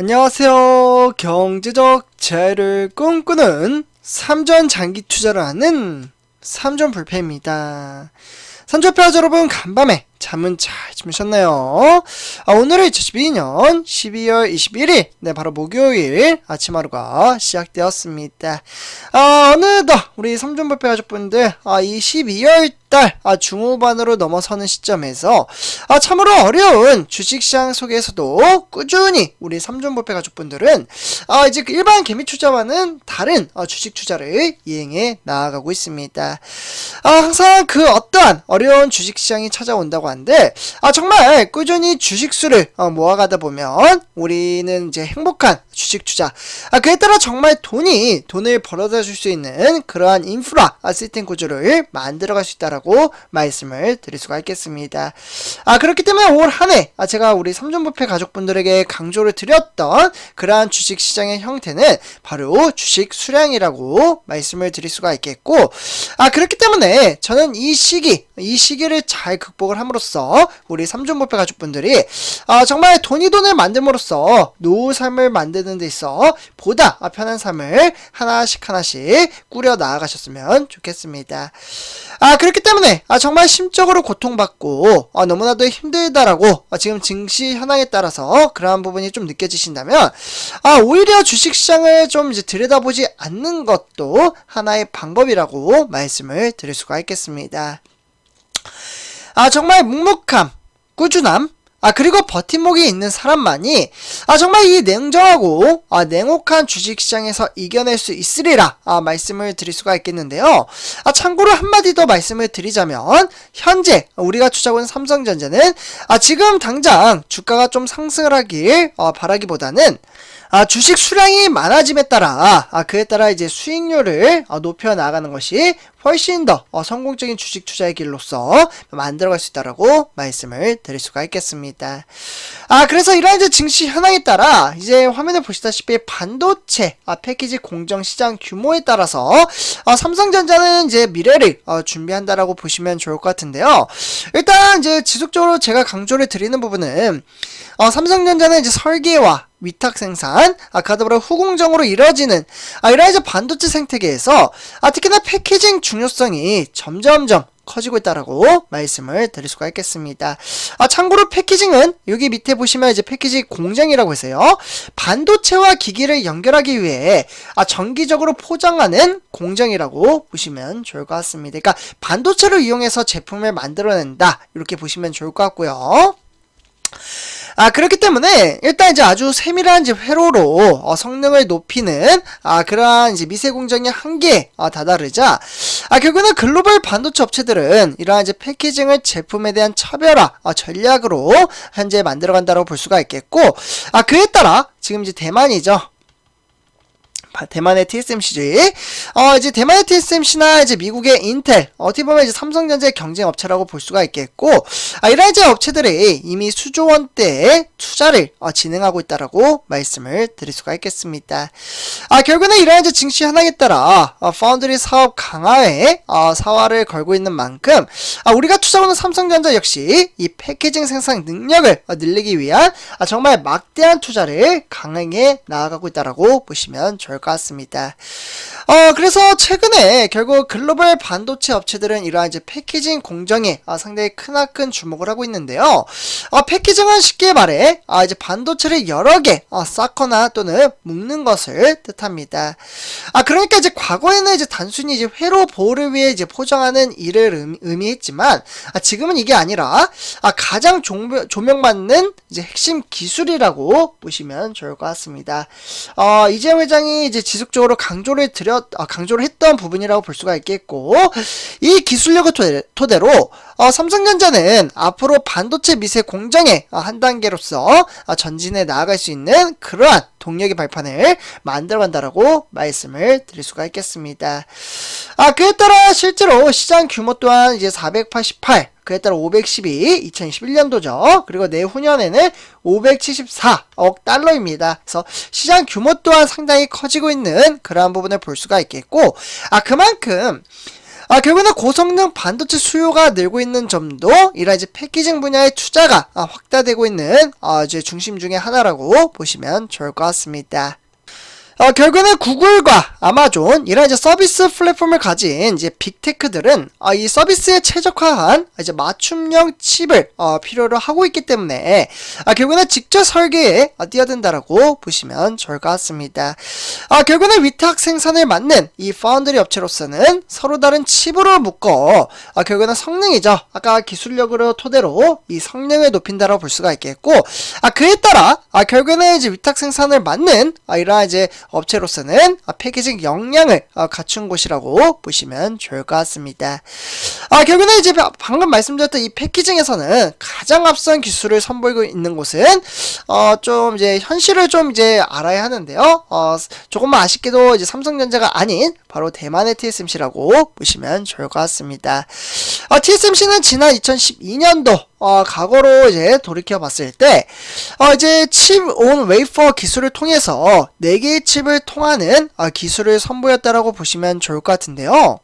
안녕하세요. 경제적 자유를 꿈꾸는 삼전 장기 투자를 하는 삼전 불패입니다. 삼전패 여러분 간밤에 잠은 잘 주무셨나요? 아, 오늘은 2012년 12월 21일, 네, 바로 목요일 아침 하루가 시작되었습니다. 아, 어느덧 우리 삼전불패 가족분들, 아, 이 12월 달 아, 중후반으로 넘어서는 시점에서 아, 참으로 어려운 주식시장 속에서도 꾸준히 우리 삼전불패 가족분들은 아, 이제 그 일반 개미 투자와는 다른 어, 주식 투자를 이행해 나아가고 있습니다. 아, 항상 그 어떠한 어려운 주식시장이 찾아온다고 한데 아, 정말 꾸준히 주식수를 어, 모아가다 보면 우리는 이제 행복한 주식 투자 아, 그에 따라 정말 돈이 돈을 벌어다 줄 수 있는 그러한 인프라 아, 시스템 구조를 만들어갈 수 있다라고 말씀을 드릴 수가 있겠습니다. 아 그렇기 때문에 올 한해 아, 제가 우리 삼전부패 가족분들에게 강조를 드렸던 그러한 주식 시장의 형태는 바로 주식 수량이라고 말씀을 드릴 수가 있겠고 아 그렇기 때문에 저는 이 시기 이 시기를 잘 극복을 함으로써 우리 삼전부패 가족분들이 아 정말 돈이 돈을 만듦으로써 노후 삶을 만드는 데 있어 보다 편한 삶을 하나씩 하나씩 꾸려 나아가셨으면 좋겠습니다. 아 그렇기 때문에 아 정말 심적으로 고통받고 아, 너무나도 힘들다라고 아, 지금 증시 현황에 따라서 그러한 부분이 좀 느껴지신다면 아 오히려 주식시장을 좀 이제 들여다보지 않는 것도 하나의 방법이라고 말씀을 드릴 수가 있겠습니다. 아 정말 묵묵함, 꾸준함, 아 그리고 버팀목이 있는 사람만이 아 정말 이 냉정하고 아 냉혹한 주식시장에서 이겨낼 수 있으리라 아 말씀을 드릴 수가 있겠는데요. 아 참고로 한마디 더 말씀을 드리자면 현재 우리가 투자하고 있는 삼성전자는 아 지금 당장 주가가 좀 상승을 하길 어, 바라기보다는 아, 주식 수량이 많아짐에 따라 아, 그에 따라 이제 수익률을 어, 높여 나가는 것이 훨씬 더 어, 성공적인 주식 투자의 길로서 만들어갈 수 있다라고 말씀을 드릴 수가 있겠습니다. 아 그래서 이러한 이제 증시 현황에 따라 이제 화면에 보시다시피 반도체 아, 패키지 공정 시장 규모에 따라서 아, 삼성전자는 이제 미래를 어, 준비한다라고 보시면 좋을 것 같은데요. 일단 이제 지속적으로 제가 강조를 드리는 부분은 어, 삼성전자는 이제 설계와 위탁 생산, 아, 가더불어 후공정으로 이루어지는, 아, 이런 이제 반도체 생태계에서, 아, 특히나 패키징 중요성이 점점점 커지고 있다라고 말씀을 드릴 수가 있겠습니다. 아, 참고로 패키징은 여기 밑에 보시면 이제 패키지 공정이라고 해서요. 반도체와 기기를 연결하기 위해 아, 정기적으로 포장하는 공정이라고 보시면 좋을 것 같습니다. 그러니까 반도체를 이용해서 제품을 만들어낸다. 이렇게 보시면 좋을 것 같고요. 아 그렇기 때문에 일단 이제 아주 세밀한 이제 회로로 어, 성능을 높이는 아 그러한 이제 미세 공정의 한계에 어, 다다르자 아 결국은 글로벌 반도체 업체들은 이러한 이제 패키징을 제품에 대한 차별화 어, 전략으로 현재 만들어간다고 볼 수가 있겠고 아 그에 따라 지금 이제 대만이죠. 대만의 TSMC지. 어, 이제 대만의 TSMC나 이제 미국의 인텔, 어떻게 보면 이제 삼성전자의 경쟁 업체라고 볼 수가 있겠고, 아, 이런 이제 업체들이 이미 수조 원대의 투자를 어, 진행하고 있다라고 말씀을 드릴 수가 있겠습니다. 아, 결국은 이런 이제 증시 현황에 따라 어, 파운드리 사업 강화에 어, 사활을 걸고 있는 만큼, 아, 우리가 투자하는 삼성전자 역시 이 패키징 생산 능력을 어, 늘리기 위한 아, 정말 막대한 투자를 강하게 나아가고 있다라고 보시면 좋을 것 같습니다. 어, 그래서 최근에 결국 글로벌 반도체 업체들은 이러한 이제 패키징 공정에 아, 상당히 크나큰 주목을 하고 있는데요. 어, 패키징은 쉽게 말해 아, 이제 반도체를 여러 개 어, 쌓거나 또는 묶는 것을 뜻합니다. 아, 그러니까 이제 과거에는 이제 단순히 이제 회로 보호를 위해 이제 포장하는 일을 의미, 의미했지만 아, 지금은 이게 아니라 아, 가장 조명, 조명받는 이제 핵심 기술이라고 보시면 좋을 것 같습니다. 어, 이재용 회장이 이제 지속적으로 강조를 드렸 아, 강조를 했던 부분이라고 볼 수가 있겠고 이 기술력을 토대, 로 어, 삼성전자는 앞으로 반도체 미세 공정의 어, 한 단계로서 어, 전진해 나아갈 수 있는 그러한 동력의 발판을 만들어간다라고 말씀을 드릴 수가 있겠습니다. 아 그에 따라 실제로 시장 규모 또한 이제 488 그에 따라 512 2021년도죠. 그리고 내후년에는 574억 달러입니다. 그래서 시장 규모 또한 상당히 커지고 있는 그러한 부분을 볼 수가 있겠고 아 그만큼 아, 결국에는 고성능 반도체 수요가 늘고 있는 점도 이런 이제 패키징 분야의 투자가 아, 확대되고 있는 아, 이제 중심 중에 하나라고 보시면 좋을 것 같습니다. 어, 결국에는 구글과 아마존 이런 이제 서비스 플랫폼을 가진 이제 빅테크들은 어, 이 서비스에 최적화한 이제 맞춤형 칩을 어, 필요로 하고 있기 때문에 아, 결국에는 직접 설계에 어, 뛰어든다라고 보시면 좋을 것 같습니다. 아, 결국에는 위탁 생산을 맡는 이 파운드리 업체로서는 서로 다른 칩으로 묶어 아, 결국에는 성능이죠. 아까 기술력으로 토대로 이 성능을 높인다라고 볼 수가 있겠고 아, 그에 따라 아, 결국에는 이제 위탁 생산을 맡는 아, 이러한 이제 업체로서는 아, 패키징 역량을 아, 갖춘 곳이라고 보시면 좋을 것 같습니다. 아, 결국에는 이제 바- 방금 말씀드렸던 이 패키징에서는 가장 앞선 기술을 선보이고 있는 곳은 어, 좀 이제 현실을 좀 이제 알아야 하는데요. 어, 조금만 아쉽게도 이제 삼성전자가 아닌 바로 대만의 TSMC라고 보시면 좋을 것 같습니다. 어, TSMC는 지난 2012년도 어, 과거로 이제 돌이켜 봤을 때, 어, 이제 칩 온 웨이퍼 기술을 통해서 4개의 칩을 통하는 어, 기술을 선보였다라고 보시면 좋을 것 같은데요.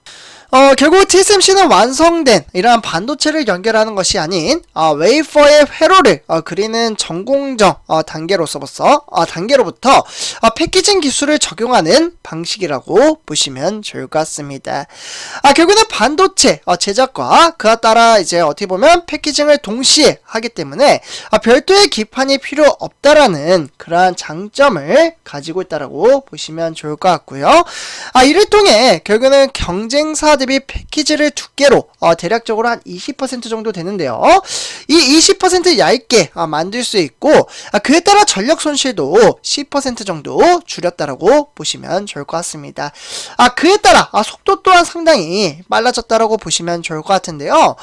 어, 결국 TSMC는 완성된 이러한 반도체를 연결하는 것이 아닌 어, 웨이퍼의 회로를 어, 그리는 전공정 어, 단계로서부터 어, 단계로부터 어, 패키징 기술을 적용하는 방식이라고 보시면 좋을 것 같습니다. 아, 결국에는 반도체 어, 제작과 그와 따라 이제 어떻게 보면 패키징을 동시에 하기 때문에 아, 별도의 기판이 필요 없다라는 그러한 장점을 가지고 있다라고 보시면 좋을 것 같고요. 아, 이를 통해 결국에는 경쟁사 대비 패키지를 두께로 어, 대략적으로 한 20% 정도 되는데요. 이 20% 얇게 아, 만들 수 있고 아, 그에 따라 전력 손실도 10% 정도 줄였다라고 보시면 좋을 것 같습니다. 아 그에 따라 아, 속도 또한 상당히 빨라졌다라고 보시면 좋을 것 같은데요.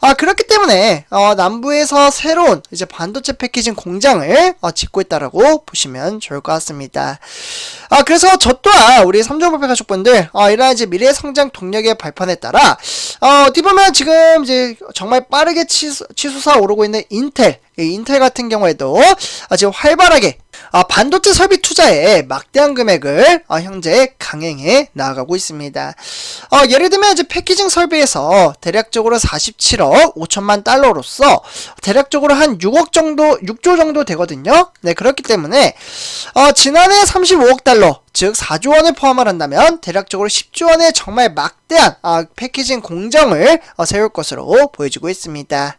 아 그렇기 때문에 어, 남부에서 새로운 이제 반도체 패키징 공장을 어, 짓고 있다라고 보시면 좋을 것 같습니다. 아 그래서 저 또한 우리 삼성볼페 가족분들 어, 이러한 이제 미래 성장 동력의 발 판에 따라 어, 어디 보면 지금 이제 정말 빠르게 치수, 치수사 오르고 있는 인텔 이 인텔 같은 경우에도 아, 지금 활발하게 아, 반도체 설비 투자에 막대한 금액을 아, 현재 강행해 나아가고 있습니다. 어, 예를 들면 이제 패키징 설비에서 대략적으로 47억 5천만 달러로서 대략적으로 한 6억 정도 6조 정도 되거든요. 네 그렇기 때문에 어, 지난해 35억 달러 즉 4조 원을 포함을 한다면 대략적으로 10조 원의 정말 막대한 아, 패키징 공정을 어, 세울 것으로 보여지고 있습니다.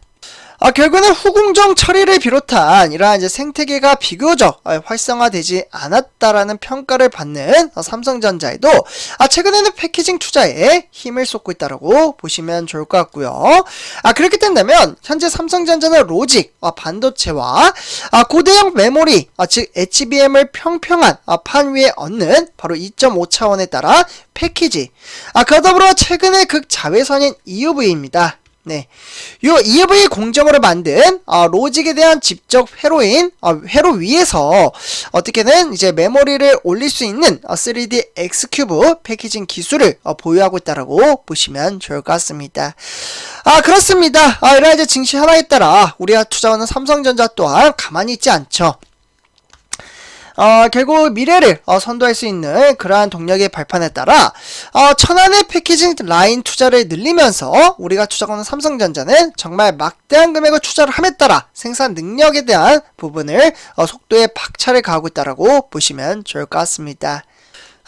아, 결국에는 후공정 처리를 비롯한 이러한 이제 생태계가 비교적 아, 활성화되지 않았다라는 평가를 받는 어, 삼성전자에도 아, 최근에는 패키징 투자에 힘을 쏟고 있다라고 보시면 좋을 것 같고요. 아, 그렇게 된다면 현재 삼성전자는 로직, 아, 반도체와 아, 고대형 메모리, 아, 즉 HBM을 평평한 아, 판 위에 얹는 바로 2.5 차원에 따라 패키지. 아, 그 더불어 최근에 극 자외선인 EUV입니다. 네. 요 EV 공정으로 만든 어, 로직에 대한 직접 회로인 어, 회로 위에서 어떻게든 이제 메모리를 올릴 수 있는 어, 3D X 큐브 패키징 기술을 어, 보유하고 있다라고 보시면 좋을 것 같습니다. 아 그렇습니다. 아, 이런 이제 증시 하나에 따라 우리가 투자하는 삼성전자 또한 가만히 있지 않죠. 어, 결국 미래를 어, 선도할 수 있는 그러한 동력의 발판에 따라 어, 천안의 패키징 라인 투자를 늘리면서 우리가 투자하는 삼성전자는 정말 막대한 금액을 투자를 함에 따라 생산 능력에 대한 부분을 어, 속도에 박차를 가하고 있다라고 보시면 좋을 것 같습니다.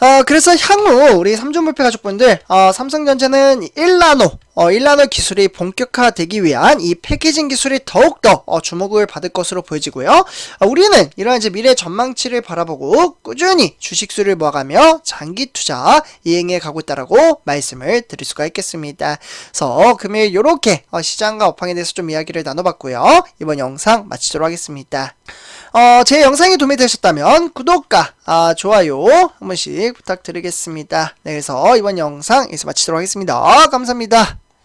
어, 그래서 향후 우리 삼중불패 가족분들, 어, 삼성전자는 1나노, 어, 1나노 기술이 본격화되기 위한 이 패키징 기술이 더욱더 어, 주목을 받을 것으로 보여지고요. 어, 우리는 이런 이제 미래 전망치를 바라보고 꾸준히 주식수를 모아가며 장기 투자 이행해 가고 있다라고 말씀을 드릴 수가 있겠습니다. 그래서 금일 이렇게 어, 시장과 업황에 대해서 좀 이야기를 나눠봤고요. 이번 영상 마치도록 하겠습니다. 어, 제 영상이 도움이 되셨다면 구독과 아, 좋아요 한 번씩 부탁드리겠습니다. 네, 그래서 이번 영상 여기서 마치도록 하겠습니다. 감사합니다.